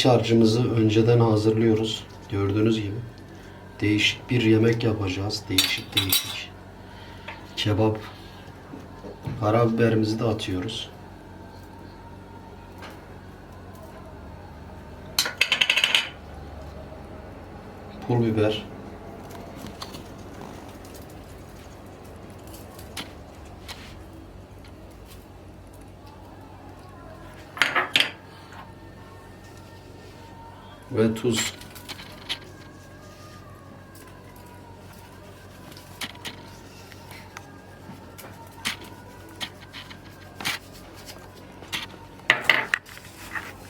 İç harcımızı önceden hazırlıyoruz. Gördüğünüz gibi. Değişik bir yemek yapacağız. Değişik değişik. Kebap. Karabiberimizi de atıyoruz. Pul biber. Ve tuz.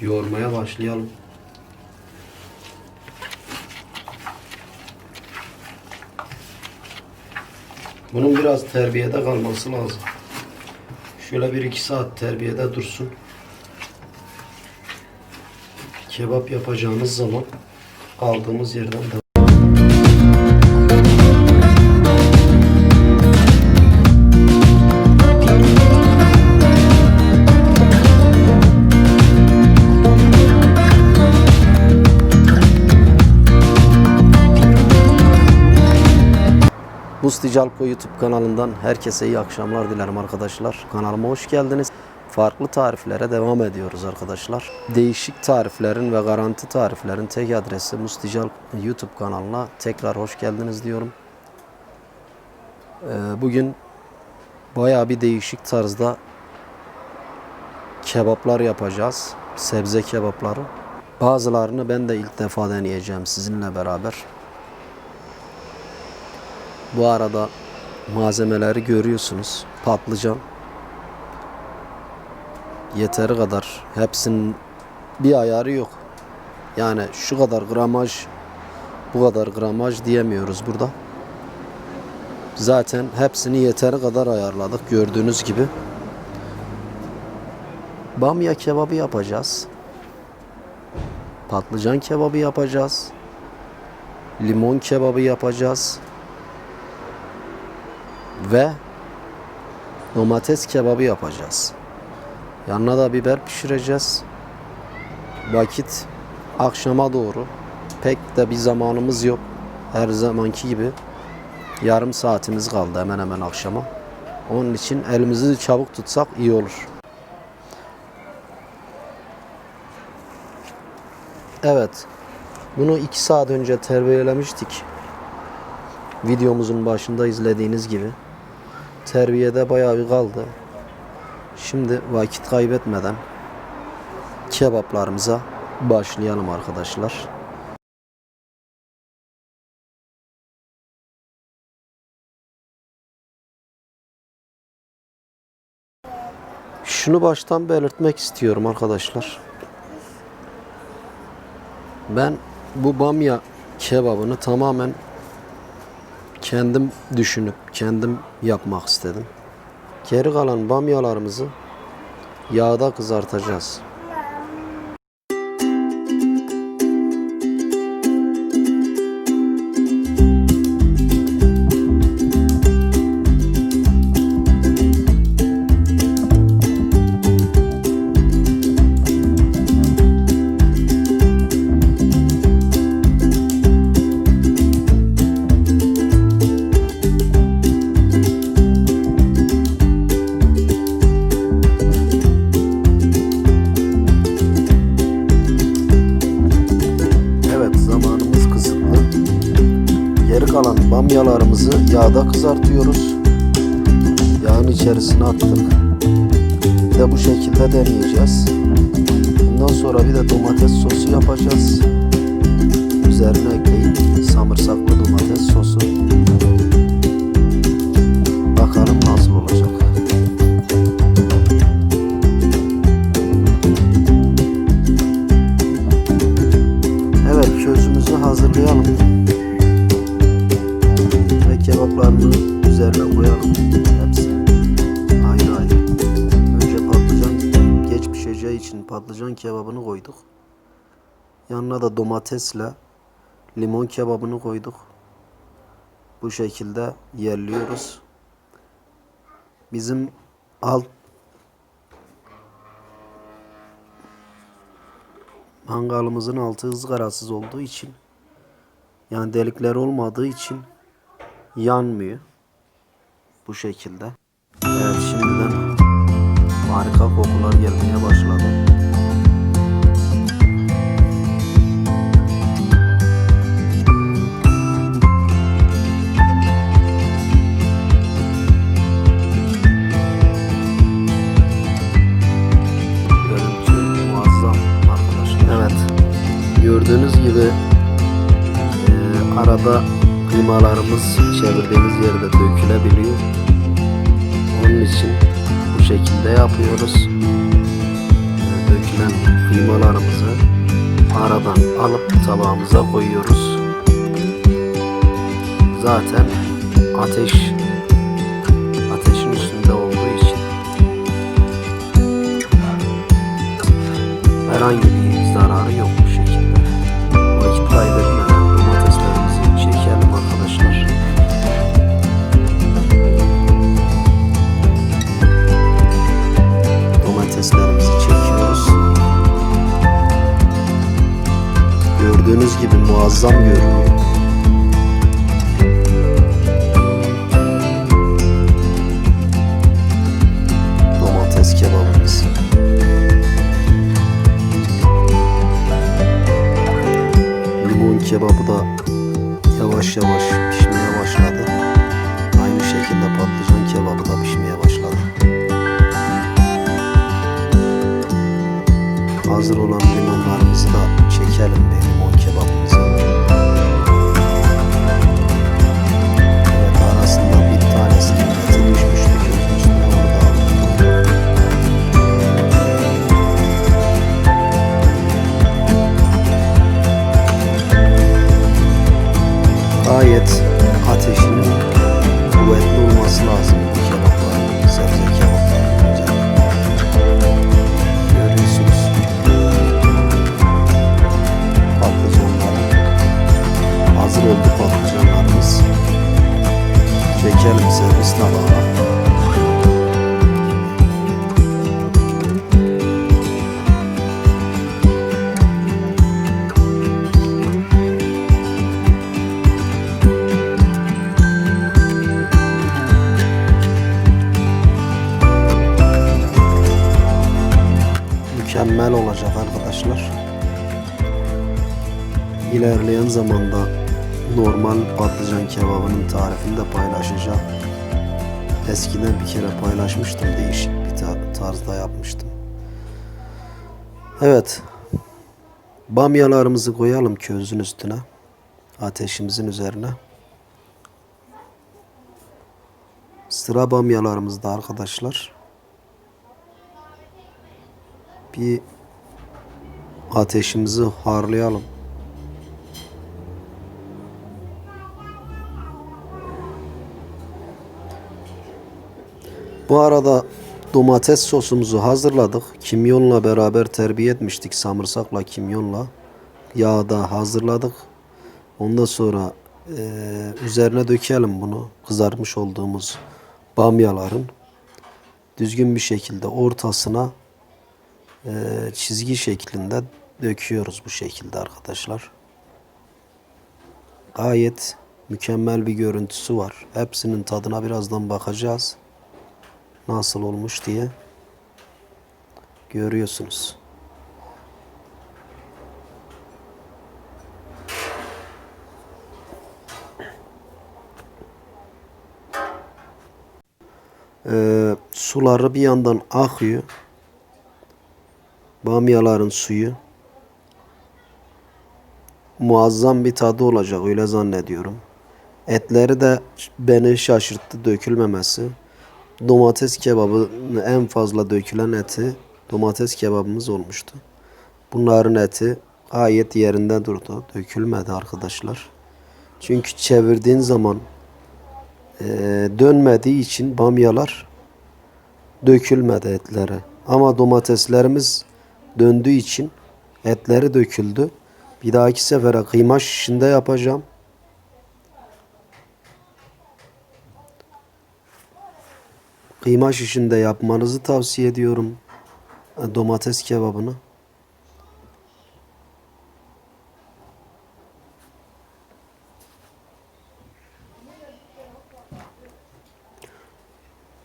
Yoğurmaya başlayalım. Bunun biraz terbiyede kalması lazım. Şöyle bir iki saat terbiyede dursun. Kebap yapacağımız zaman kaldığımız yerden devam. Musti Calko YouTube kanalından herkese iyi akşamlar dilerim arkadaşlar. Kanalıma hoş geldiniz. Farklı tariflere devam ediyoruz arkadaşlar. Değişik tariflerin ve garanti tariflerin tek adresi Musti Calko YouTube kanalına tekrar hoş geldiniz diyorum. Ee, bugün bayağı bir değişik tarzda kebaplar yapacağız. Sebze kebapları. Bazılarını ben de ilk defa deneyeceğim sizinle beraber. Bu arada malzemeleri görüyorsunuz. Patlıcan. Yeteri kadar. Hepsinin bir ayarı yok. Yani şu kadar gramaj, bu kadar gramaj diyemiyoruz burada. Zaten hepsini yeteri kadar ayarladık gördüğünüz gibi. Bamya kebabı yapacağız. Patlıcan kebabı yapacağız. Limon kebabı yapacağız ve domates kebabı yapacağız. Yanına da biber pişireceğiz. Vakit akşama doğru. Pek de bir zamanımız yok. Her zamanki gibi yarım saatimiz kaldı hemen hemen akşama. Onun için elimizi çabuk tutsak iyi olur. Evet. Bunu iki saat önce terbiyelemiştik. Videomuzun başında izlediğiniz gibi terbiyede bayağı bir kaldı. Şimdi vakit kaybetmeden kebaplarımıza başlayalım arkadaşlar. Şunu baştan belirtmek istiyorum arkadaşlar. Ben bu bamya kebabını tamamen kendim düşünüp kendim yapmak istedim. Geri kalan bamyalarımızı yağda kızartacağız. Yağda kızartıyoruz. Yağın içerisine attık. Bir de bu şekilde deneyeceğiz. Bundan sonra bir de domates sosu yapacağız. Üzerine ekleyip samırsaklı domates sosu. Bakalım nasıl olacak. Yanına da domatesle limon kebabını koyduk. Bu şekilde yerliyoruz. Bizim alt mangalımızın altı ızgarasız olduğu için yani delikler olmadığı için yanmıyor. Bu şekilde. Evet şimdiden harika kokular gelmeye başladı. Gördüğünüz gibi e, arada kıymalarımız çevirdiğimiz yerde dökülebiliyor. Onun için bu şekilde yapıyoruz. E, dökülen kıymalarımızı aradan alıp tabağımıza koyuyoruz. Zaten ateş ateşin üstünde olduğu için herhangi bir zararı yok gibi muazzam görünüyor. Domates kebabımız. Limon kebabı da yavaş yavaş pişmeye başladı. Aynı şekilde patlıcan kebabı da pişmeye başladı. Hazır olan limonlarımızı da çekelim bir Mükemmel olacak arkadaşlar. İlerleyen zamanda normal patlıcan kebabının tarifini de paylaşacağım. Eskiden bir kere paylaşmıştım. Değişik bir tar- tarzda yapmıştım. Evet. Bamyalarımızı koyalım közün üstüne. Ateşimizin üzerine. Sıra bamyalarımızda arkadaşlar. Bir ateşimizi harlayalım. Bu arada domates sosumuzu hazırladık. Kimyonla beraber terbiye etmiştik. Samırsakla kimyonla. Yağda hazırladık. Ondan sonra eee, üzerine dökelim bunu. Kızartmış olduğumuz bamyaların. Düzgün bir şekilde ortasına eee, çizgi şeklinde döküyoruz bu şekilde arkadaşlar. Gayet mükemmel bir görüntüsü var. Hepsinin tadına birazdan bakacağız nasıl olmuş diye görüyorsunuz. Ee, suları bir yandan akıyor. Bamyaların suyu. Muazzam bir tadı olacak öyle zannediyorum. Etleri de beni şaşırttı dökülmemesi. Domates kebabı en fazla dökülen eti domates kebabımız olmuştu. Bunların eti gayet yerinde durdu. Dökülmedi arkadaşlar. Çünkü çevirdiğin zaman eee, dönmediği için bamyalar dökülmedi etleri. Ama domateslerimiz döndüğü için etleri döküldü. Bir dahaki sefere kıyma şişinde yapacağım. Kıyma şişinde yapmanızı tavsiye ediyorum. E, domates kebabını.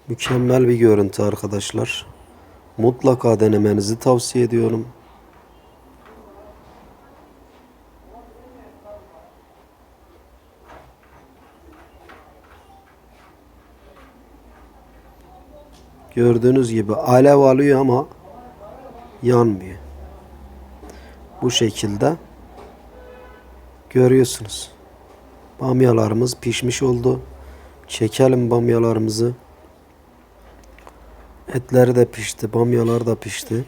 Mükemmel bir görüntü arkadaşlar. Mutlaka denemenizi tavsiye ediyorum. Gördüğünüz gibi alev alıyor ama yanmıyor. Bu şekilde görüyorsunuz. Bamyalarımız pişmiş oldu. Çekelim bamyalarımızı. Etleri de pişti, bamyalar da pişti.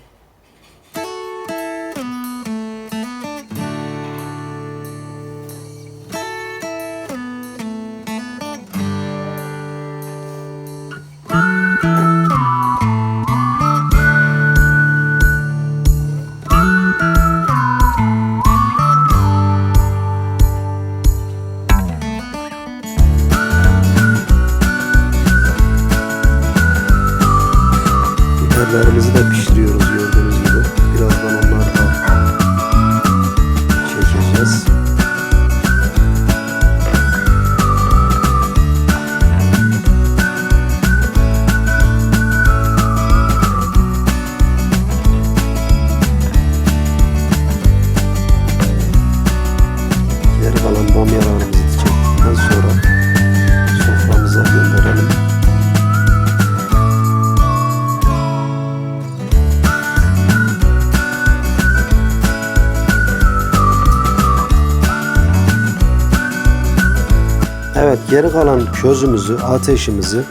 Evet geri kalan közümüzü, ateşimizi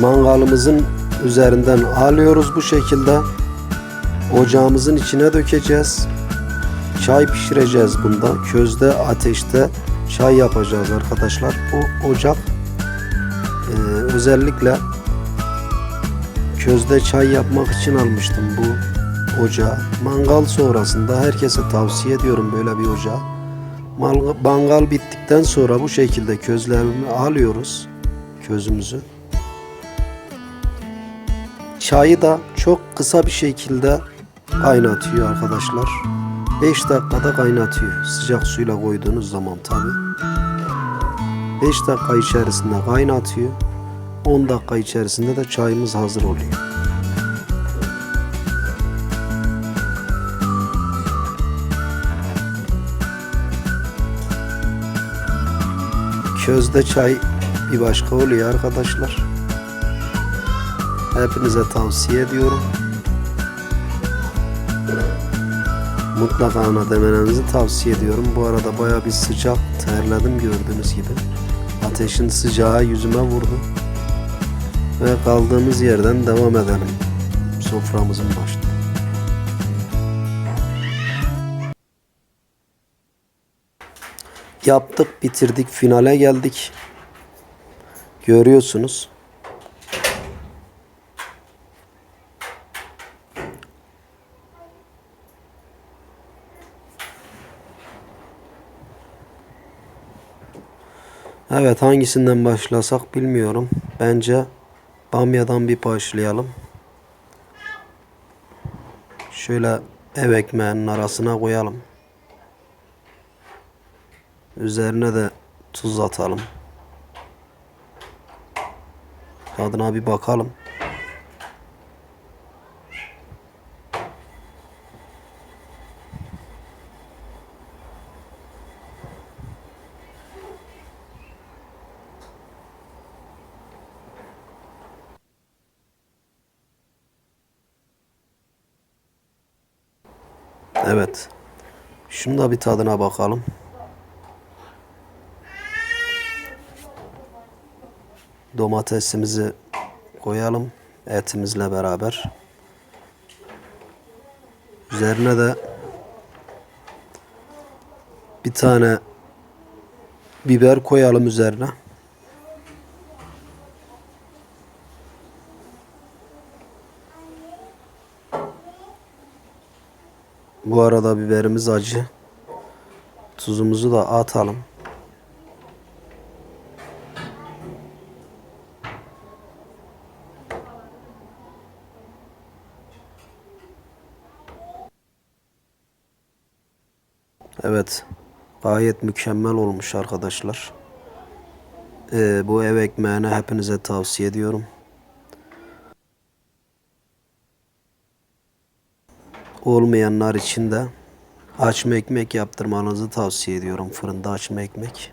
mangalımızın üzerinden alıyoruz bu şekilde. Ocağımızın içine dökeceğiz. Çay pişireceğiz bunda. Közde, ateşte çay yapacağız arkadaşlar. Bu ocak e, özellikle közde çay yapmak için almıştım bu ocağı. Mangal sonrasında herkese tavsiye ediyorum böyle bir ocağı. Mangal bittikten sonra bu şekilde közlerimi alıyoruz. Közümüzü. Çayı da çok kısa bir şekilde kaynatıyor arkadaşlar. 5 dakikada kaynatıyor. Sıcak suyla koyduğunuz zaman tabi. 5 dakika içerisinde kaynatıyor. 10 dakika içerisinde de çayımız hazır oluyor. Közde çay bir başka oluyor arkadaşlar. Hepinize tavsiye ediyorum. Mutlaka ana demenizi tavsiye ediyorum. Bu arada baya bir sıcak terledim gördüğünüz gibi. Ateşin sıcağı yüzüme vurdu. Ve kaldığımız yerden devam edelim. Soframızın başında. Yaptık, bitirdik, finale geldik. Görüyorsunuz. Evet hangisinden başlasak bilmiyorum. Bence bamyadan bir başlayalım. Şöyle ev ekmeğinin arasına koyalım. Üzerine de tuz atalım. Tadına bir bakalım. Evet. Şunu da bir tadına bakalım. Domatesimizi koyalım etimizle beraber. Üzerine de bir tane biber koyalım üzerine. Bu arada biberimiz acı. Tuzumuzu da atalım. Evet. Gayet mükemmel olmuş arkadaşlar. Ee, bu ev ekmeğini hepinize tavsiye ediyorum. Olmayanlar için de açma ekmek yaptırmanızı tavsiye ediyorum. Fırında açma ekmek.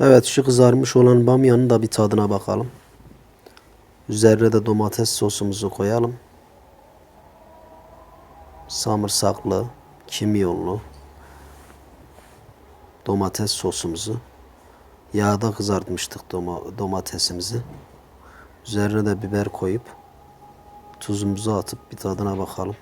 Evet şu kızarmış olan bamyanın da bir tadına bakalım. Üzerine de domates sosumuzu koyalım. Samırsaklı, kimyonlu domates sosumuzu. Yağda kızartmıştık doma- domatesimizi. Üzerine de biber koyup tuzumuzu atıp bir tadına bakalım.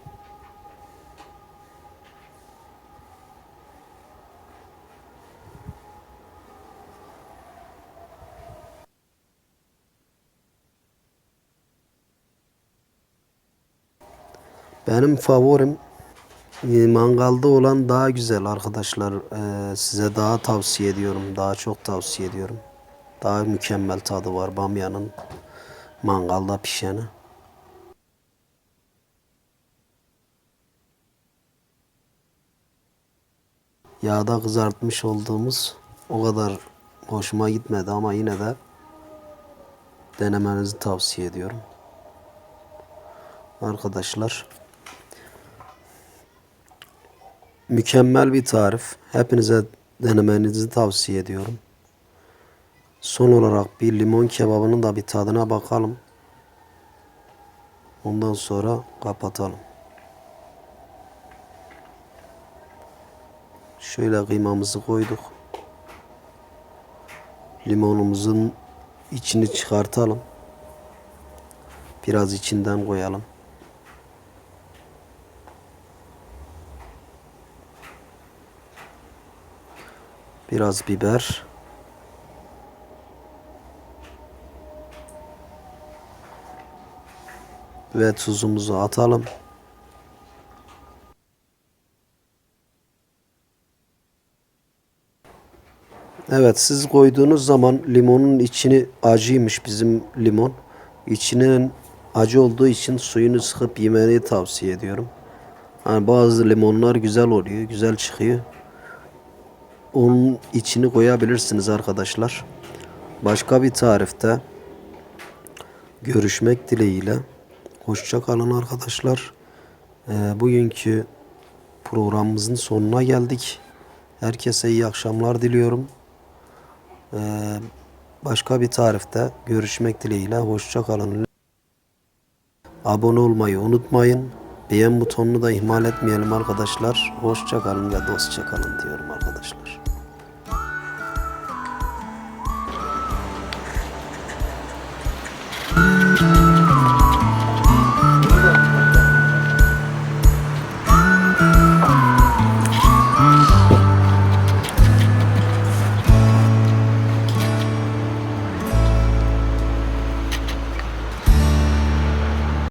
Benim favorim e, mangalda olan daha güzel arkadaşlar. E, size daha tavsiye ediyorum. Daha çok tavsiye ediyorum. Daha mükemmel tadı var bamyanın mangalda pişeni. Yağda kızartmış olduğumuz o kadar hoşuma gitmedi ama yine de denemenizi tavsiye ediyorum. Arkadaşlar mükemmel bir tarif. Hepinize denemenizi tavsiye ediyorum. Son olarak bir limon kebabının da bir tadına bakalım. Ondan sonra kapatalım. Şöyle kıymamızı koyduk. Limonumuzun içini çıkartalım. Biraz içinden koyalım. Biraz biber. Ve tuzumuzu atalım. Evet siz koyduğunuz zaman limonun içini acıymış bizim limon. İçinin acı olduğu için suyunu sıkıp yemeni tavsiye ediyorum. Hani bazı limonlar güzel oluyor, güzel çıkıyor. Onun içini koyabilirsiniz arkadaşlar. Başka bir tarifte görüşmek dileğiyle. Hoşça kalın arkadaşlar. Ee, bugünkü programımızın sonuna geldik. Herkese iyi akşamlar diliyorum. Ee, başka bir tarifte görüşmek dileğiyle. Hoşça kalın. Abone olmayı unutmayın. Beğen butonunu da ihmal etmeyelim arkadaşlar. Hoşça kalın ve dostça kalın diyorum arkadaşlar.